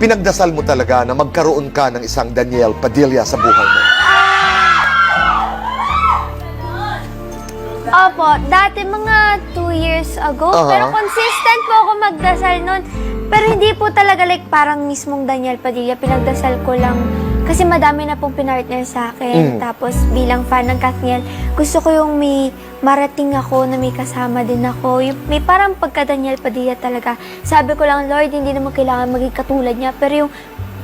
pinagdasal mo talaga na magkaroon ka ng isang Daniel Padilla sa buhay mo? Opo, dati mga two years ago, Aha. pero consistent po ako magdasal nun. Pero hindi po talaga like parang mismong Daniel Padilla, pinagdasal ko lang kasi madami na pong pinartner sa Mm. akin. Tapos bilang fan ng Kathniel, gusto ko yung may marating ako na may kasama din ako. Yung, may parang pagka Daniel Padilla talaga. Sabi ko lang, Lord, hindi naman kailangan maging katulad niya. Pero yung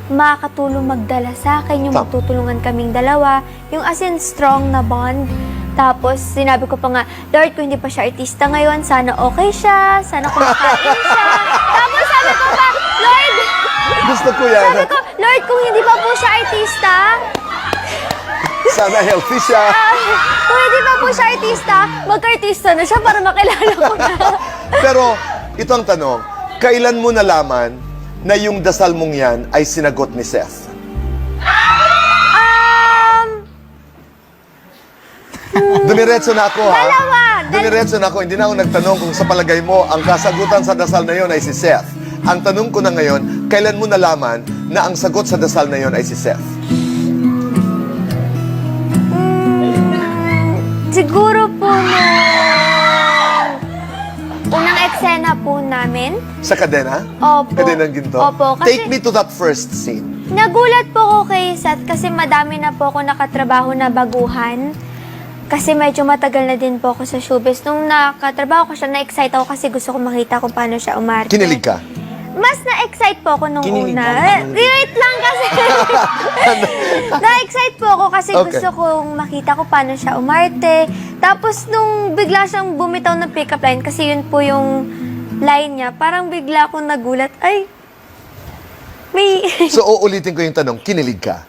makakatulong magdala sa akin, yung Tama. magtutulungan kaming dalawa, yung as in strong na bond. Tapos, sinabi ko pa nga, Lord, kung hindi pa siya artista ngayon, sana okay siya, sana kumakain siya. Tapos sabi ko pa, Lord, Gusto ko yan. sabi ko, Lord, kung hindi pa po siya artista, Sana healthy siya. ah, kung hindi pa po siya artista, mag-artista na siya para makilala ko na. Pero ito ang tanong, kailan mo nalaman na yung dasal mong yan ay sinagot ni Seth? Dumiretso na ako ha. Dalawa! Dal- Dumiretso na ako. Hindi na ako nagtanong kung sa palagay mo ang kasagutan sa dasal na yon ay si Seth. Ang tanong ko na ngayon, kailan mo nalaman na ang sagot sa dasal na yon ay si Seth? siguro po nung unang eksena po namin, Sa kadena? Opo. Kadena ng ginto? Opo, kasi- Take me to that first scene. Nagulat po ako kay Seth kasi madami na po ako nakatrabaho na baguhan. Kasi medyo matagal na din po ako sa showbiz. Nung nakatrabaho ko siya, na-excite ako kasi gusto ko makita kung paano siya umarte. Kinilig ka? Mas na-excite po ako nung Kinilig una. ka, kinilig. Wait lang kasi. na-excite po ako kasi Okay. gusto kong makita ko paano siya umarte. Tapos nung bigla siyang bumitaw ng pick-up line, kasi yun po yung line niya, parang bigla akong nagulat, ay, may... So uulitin ko yung tanong, kinilig ka?